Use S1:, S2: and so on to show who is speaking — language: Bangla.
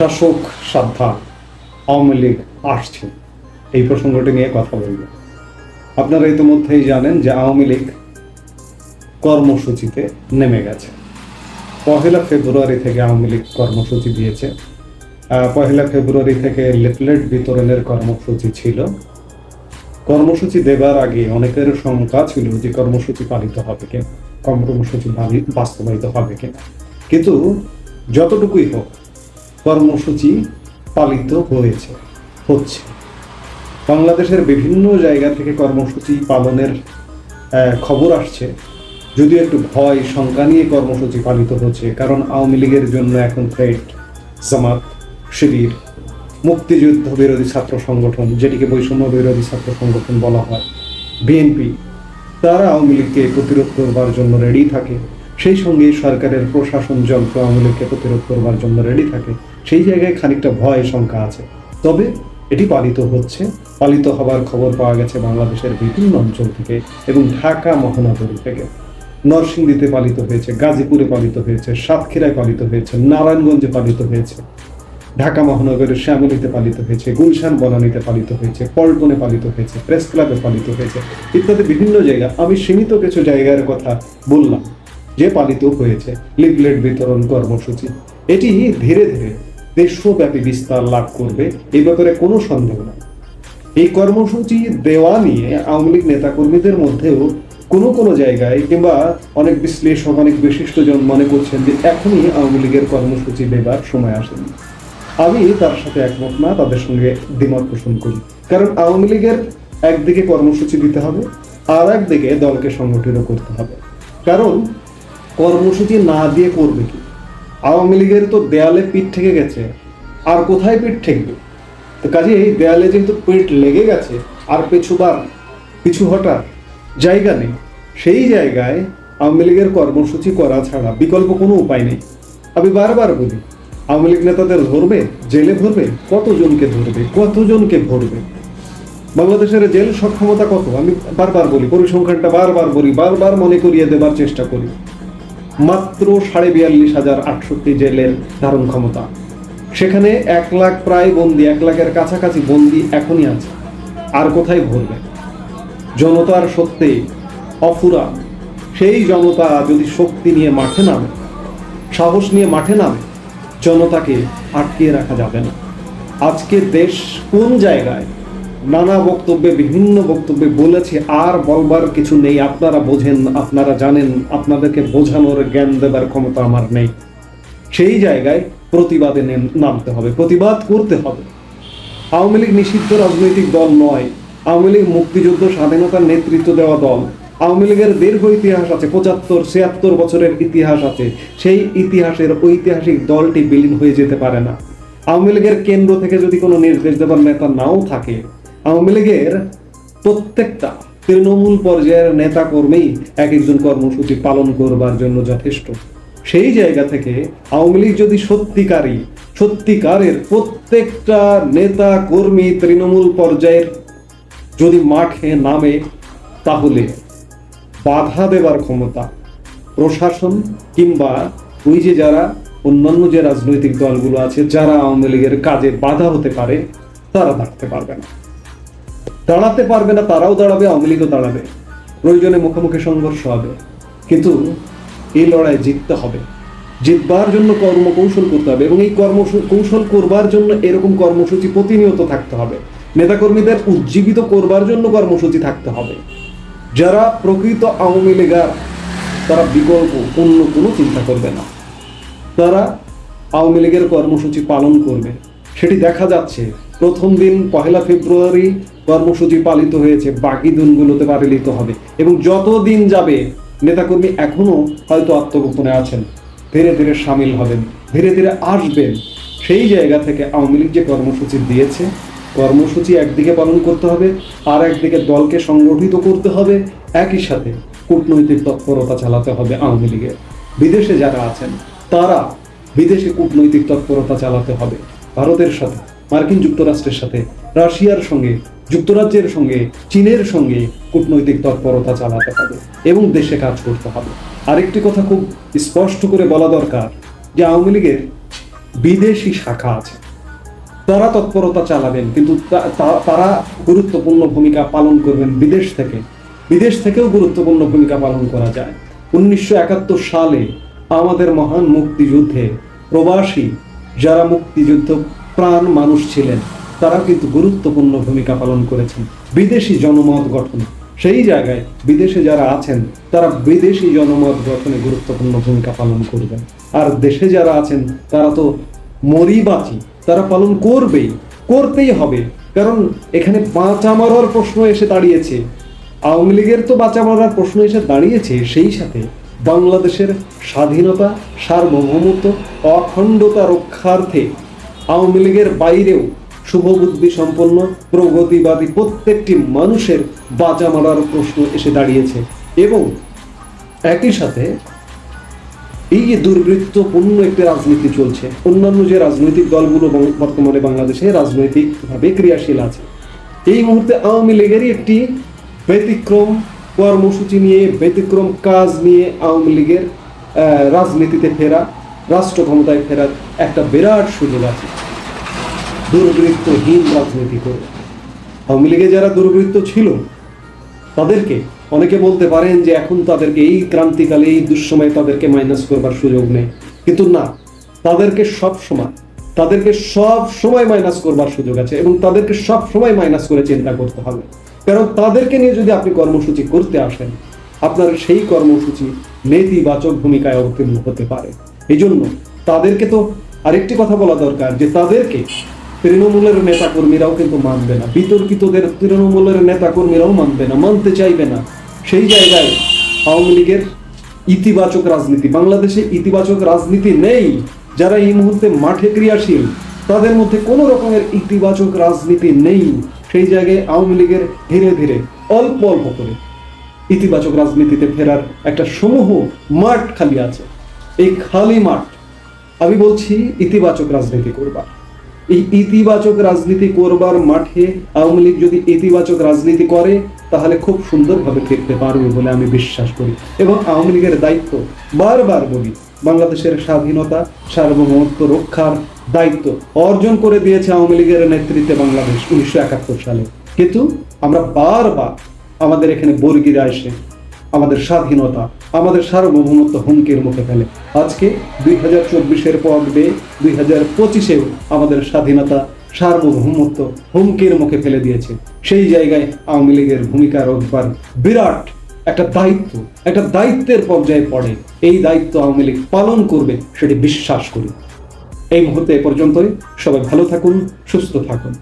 S1: শাসক সাধ্যা আওয়ামী লীগ আসছে। এই প্রসঙ্গটি নিয়ে কথা বলব। আপনারা ইতিমধ্যেই জানেন যে আওয়ামী লীগ কর্মসূচিতে নেমে গেছে। পহেলা ফেব্রুয়ারি থেকে আওয়ামী লীগ কর্মসূচি দিয়েছে। পহেলা ফেব্রুয়ারি থেকে লিফলেট বিতরণের কর্মসূচি ছিল। কর্মসূচি দেবার আগে অনেকের শঙ্কা ছিল যে কর্মসূচি পালিত হবে কিনা, কর্মসূচি বাস্তবায়িত হবে কিনা। কিন্তু যতটুকুই হোক কর্মসূচি পালিত হয়েছে, হচ্ছে। বাংলাদেশের বিভিন্ন জায়গা থেকে কর্মসূচি পালনের খবর আসছে। যদিও একটু ভয়, শঙ্কা নিয়ে কর্মসূচি পালিত হচ্ছে, কারণ আওয়ামী লীগের জন্য এখন থ্রেট জামাত শিবির, মুক্তিযুদ্ধ বিরোধী ছাত্র সংগঠন, যেটিকে বৈষম্য বিরোধী ছাত্র সংগঠন বলা হয়, বিএনপি, তারা আওয়ামী লীগকে প্রতিরোধ করবার জন্য রেডি থাকে। সেই সঙ্গে সরকারের প্রশাসন যন্ত্র আওয়ামী লীগকে প্রতিরোধ করবার জন্য রেডি থাকে। সেই জায়গায় খানিকটা ভয়, শঙ্কা আছে। তবে এটি পালিত হচ্ছে। পালিত হবার খবর পাওয়া গেছে বাংলাদেশের বিভিন্ন অঞ্চল থেকে এবং ঢাকা, মহানগরী থেকে। নরসিংদীতে পালিত হয়েছে, গাজীপুরে পালিত হয়েছে, সাতক্ষীরায় পালিত হয়েছে, নারায়ণগঞ্জে পালিত হয়েছে, ঢাকা, মহানগরের শ্যামলীতে পালিত হয়েছে, গুলশান, বনানীতে পালিত হয়েছে, পল্টনে পালিত হয়েছে, প্রেস ক্লাবে পালিত হয়েছে ইত্যাদি বিভিন্ন জায়গা। আমি সীমিত কিছু জায়গার কথা বললাম, যে পালিত হয়েছে। লিফলেট বিতরণ কর্মসূচি। এটি ধীরে ধীরে দেশব্যাপী বিস্তার লাভ করবে, এই ব্যাপারে কোনো সন্দেহ নেই। এই কর্মসূচি দেওয়া নিয়ে আওয়ামী লীগ নেতাকর্মীদের মধ্যেও কোনো কোনো জায়গায় কিংবা অনেক বিশ্লেষক, অনেক বিশিষ্টজন মনে করছেন যে এখনই আওয়ামী লীগের কর্মসূচি দেবার সময় আসেনি। আমি তার সাথে একমত না, তাদের সঙ্গে দ্বিমত পোষণ করি। কারণ আওয়ামী লীগের একদিকে কর্মসূচি দিতে হবে, আর একদিকে দলকে সংগঠিত করতে হবে। কারণ কর্মসূচি না দিয়ে করবে কি? আওয়ামী লীগের তো দেয়ালে পিঠ ঠেকে গেছে। আর কোথায় পিঠ ঠেকবে? তো কাজে এই দেয়ালে যেহেতু পিঠ লেগে গেছে, আর পিছুবার পিছু হটার জায়গা নেই, সেই জায়গায় আওয়ামী লীগের কর্মসূচি করা ছাড়া বিকল্প কোনো উপায় নেই। আমি বারবার বলি, আওয়ামী লীগ নেতাদের ধরবে, জেলে ধরবে, কতজনকে ধরবে কতজনকে ধরবে বাংলাদেশের জেল সক্ষমতা কত? আমি বারবার বলি, পরিসংখ্যানটা বারবার বলি, বারবার মনে করিয়ে দেবার চেষ্টা করি। মাত্র সাড়ে বিয়াল্লিশ হাজার আটষট্টি জেলের ধারণ ক্ষমতা। সেখানে এক লাখ প্রায় বন্দি, এক লাখের কাছাকাছি বন্দি এখনই আছে। আর কোথায় ভরবে? জনতার সত্যি অফুরা। সেই জনতা যদি শক্তি নিয়ে মাঠে নামে, সাহস নিয়ে মাঠে নামে, জনতাকে আটকিয়ে রাখা যাবে না। আজকে দেশ কোন জায়গায় নানা বক্তব্যে, বিভিন্ন বক্তব্যে বলেছে, আর বলবার কিছু নেই। আপনারা বোঝেন, আপনারা জানেন, আপনাদেরকে বোঝানোর জ্ঞান দেবার ক্ষমতা আমার নেই। সেই জায়গায় প্রতিবাদে নামতে হবে, প্রতিবাদ করতে হবে। আওয়ামী লীগ নিষিদ্ধ রাজনৈতিক দল নয়। আওয়ামী লীগ মুক্তিযুদ্ধ স্বাধীনতার নেতৃত্ব দেওয়া দল। আওয়ামী লীগের দীর্ঘ ইতিহাস আছে, পঁচাত্তর, ছিয়াত্তর বছরের ইতিহাস আছে। সেই ইতিহাসের ঐতিহাসিক দলটি বিলীন হয়ে যেতে পারে না। আওয়ামী লীগের কেন্দ্র থেকে যদি কোনো নির্দেশ দেবার নেতা নাও থাকে আওয়ামী লীগের প্রত্যেকটা তৃণমূল পর্যায়ের নেতা কর্মী এক একজন কর্মসূচি পালন করবার জন্য যথেষ্ট। সেই জায়গা থেকে আওয়ামী লীগ যদি সত্যিকারী, সত্যিকারের প্রত্যেকটা নেতা কর্মী তৃণমূল পর্যায়ের যদি মাঠে নামে, তাহলে বাধা দেবার ক্ষমতা প্রশাসন কিংবা ওই যে যারা অন্যান্য যে রাজনৈতিক দলগুলো আছে, যারা আওয়ামী লীগের কাজে বাধা হতে পারে, তারা থাকতে পারবে না। দাঁড়াতে পারবে না, তারাও দাঁড়াবে, আওয়ামী লীগও দাঁড়াবে। প্রয়োজনে মুখোমুখি সংঘর্ষ হবে। কিন্তু এই লড়াই জিততে হবে। জিতবার জন্য কর্মকৌশল করতে হবে এবং এই কর্ম কৌশল করবার জন্য এরকম কর্মসূচি প্রতিনিয়ত থাকতে হবে। নেতাকর্মীদের উজ্জীবিত করবার জন্য কর্মসূচি থাকতে হবে। যারা প্রকৃত আওয়ামী লীগার, তারা বিকল্প, অন্য কোনো চিন্তা করবে না। তারা আওয়ামী লীগের কর্মসূচি পালন করবে। সেটি দেখা যাচ্ছে। প্রথম দিন পহেলা ফেব্রুয়ারি কর্মসূচি পালিত হয়েছে। বাকি দিনগুলোতে পালিত হবে। এবং যত দিন যাবে, নেতাকর্মী এখনও হয়তো আত্মগোপনে আছেন। ধীরে ধীরে সামিল হবেন, ধীরে ধীরে আসবেন। সেই জায়গা থেকে আওয়ামী লীগ যে কর্মসূচি দিয়েছে, কর্মসূচি একদিকে পালন করতে হবে, আর একদিকে দলকে সংগঠিত করতে হবে। একই সাথে কূটনৈতিক তৎপরতা চালাতে হবে আওয়ামী লীগের। বিদেশে যারা আছেন, তারা বিদেশে কূটনৈতিক তৎপরতা চালাতে হবে। ভারতের সাথে, মার্কিন যুক্তরাষ্ট্রের সাথে, রাশিয়ার সঙ্গে, যুক্তরাজ্যের সঙ্গে, চীনের সঙ্গে কূটনৈতিক তৎপরতা চালাতে হবে এবং দেশে কাজ করতে হবে। আরেকটি কথা খুব স্পষ্ট করে বলা দরকার যে আওয়ামী লীগের বিদেশি শাখা আছে। তারা তৎপরতা চালাবেন, কিন্তু তারা গুরুত্বপূর্ণ ভূমিকা পালন করবেন বিদেশ থেকে। বিদেশ থেকেও গুরুত্বপূর্ণ ভূমিকা পালন করা যায়। উনিশশো একাত্তর সালে আমাদের মহান মুক্তিযুদ্ধে প্রবাসী যারা মুক্তিযুদ্ধ প্রাণ মানুষ ছিলেন তারা কিন্তু গুরুত্বপূর্ণ ভূমিকা পালন করেছেন। বিদেশি জনমত গঠন। সেই জায়গায় বিদেশে যারা আছেন, তারা বিদেশি জনমত গঠনে গুরুত্বপূর্ণ ভূমিকা পালন করবেন। আর দেশে যারা আছেন, তারা তো মরি বাঁচি তারা পালন করবেই, করতেই হবে। কারণ এখানে বাঁচা মারার প্রশ্ন এসে দাঁড়িয়েছে। আওয়ামী লীগের তো বাঁচা মারার প্রশ্ন এসে দাঁড়িয়েছে সেই সাথে। বাংলাদেশের স্বাধীনতা, সার্বভৌমত্ব, অখণ্ডতা রক্ষার্থে আওয়ামী লীগের বাইরেও শুভবুদ্ধি সম্পন্ন, প্রগতিবাদী প্রত্যেকটি মানুষের বাঁচা মারার প্রশ্ন এসে দাঁড়িয়েছে। এবং একই সাথে এই যে দুর্বৃত্তপূর্ণ একটি রাজনীতি চলছে, অন্যান্য যে রাজনৈতিক দলগুলো বর্তমানে বাংলাদেশে রাজনৈতিকভাবে ক্রিয়াশীল আছে, এই মুহূর্তে আওয়ামী লীগেরই একটি ব্যতিক্রম কর্মসূচি নিয়ে, ব্যতিক্রম কাজ নিয়ে আওয়ামী লীগের রাজনীতিতে ফেরা, রাষ্ট্র ক্ষমতায় ফেরার একটা বিরাট সুযোগ আছে। দুর্বৃত্তহীন রাজনীতি করে। আওয়ামী লীগে যারা দুর্বৃত্ত ছিল, তাদেরকে অনেকে বলতে পারেন যে এখন তাদেরকে এই ক্রান্তিকালে, এই দুঃসময়ে তাদেরকে মাইনাস করবার সুযোগ নেই। কিন্তু না, তাদেরকে সব সময় তাদেরকে সব সময় মাইনাস করবার সুযোগ আছে এবং তাদেরকে সব সময় মাইনাস করে চিন্তা করতে হবে। কারণ তাদেরকে নিয়ে যদি আপনি কর্মসূচি করতে আসেন, আপনার সেই কর্মসূচি নেতিবাচক ভূমিকায় অবতীর্ণ হতে পারে। এই জন্য তাদেরকে তো আরেকটি কথা বলা দরকার যে তাদেরকে তৃণমূলের নেতাকর্মীরাও কিন্তু মানবে না। বিতর্কিতদের তৃণমূলের নেতাকর্মীরাও মানবে না, মানতে চাইবে না। সেই জায়গায় আওয়ামী লীগের ইতিবাচক রাজনীতি, বাংলাদেশে ইতিবাচক রাজনীতি নেই। যারা এই মুহূর্তে মাঠে ক্রিয়াশীল, তাদের মধ্যে কোনো রকমের ইতিবাচক রাজনীতি নেই। সেই জায়গায় আওয়ামী লীগের ধীরে ধীরে অল্প অল্প করে ইতিবাচক রাজনীতিতে ফেরার একটা সমূহ মাঠ খালি আছে। এই খালি মাঠ আমি বলছি ইতিবাচক রাজনীতি করবা এই ইতিবাচক রাজনীতি করবার মাঠে আওয়ামী লীগ যদি ইতিবাচক রাজনীতি করে, তাহলে খুব সুন্দরভাবে ফিরতে পারবে বলে আমি বিশ্বাস করি। এবং আওয়ামী লীগের দায়িত্ব বারবার বলি, বাংলাদেশের স্বাধীনতা, সার্বভৌমত্ব রক্ষার দায়িত্ব অর্জন করে দিয়েছে আওয়ামী লীগের নেতৃত্বে বাংলাদেশ উনিশশো একাত্তর সালে। কিন্তু আমরা বারবার আমাদের এখানে বর্গিরা এসে আমাদের স্বাধীনতা, আমাদের সার্বভৌমত্ব হুমকির মুখে ফেলে। আজকে দুই হাজার চব্বিশের পর বেয়ে দুই হাজার পঁচিশেও আমাদের স্বাধীনতা, সার্বভৌমত্ব হুমকির মুখে ফেলে দিয়েছে। সেই জায়গায় আওয়ামী লীগের ভূমিকা রোধবার বিরাট একটা দায়িত্ব, একটা দায়িত্বের পর্যায়ে পড়ে। এই দায়িত্ব আওয়ামী লীগ পালন করবে, সেটি বিশ্বাস করি। এই মুহূর্তে এ পর্যন্তই। সবাই ভালো থাকুন সুস্থ থাকুন।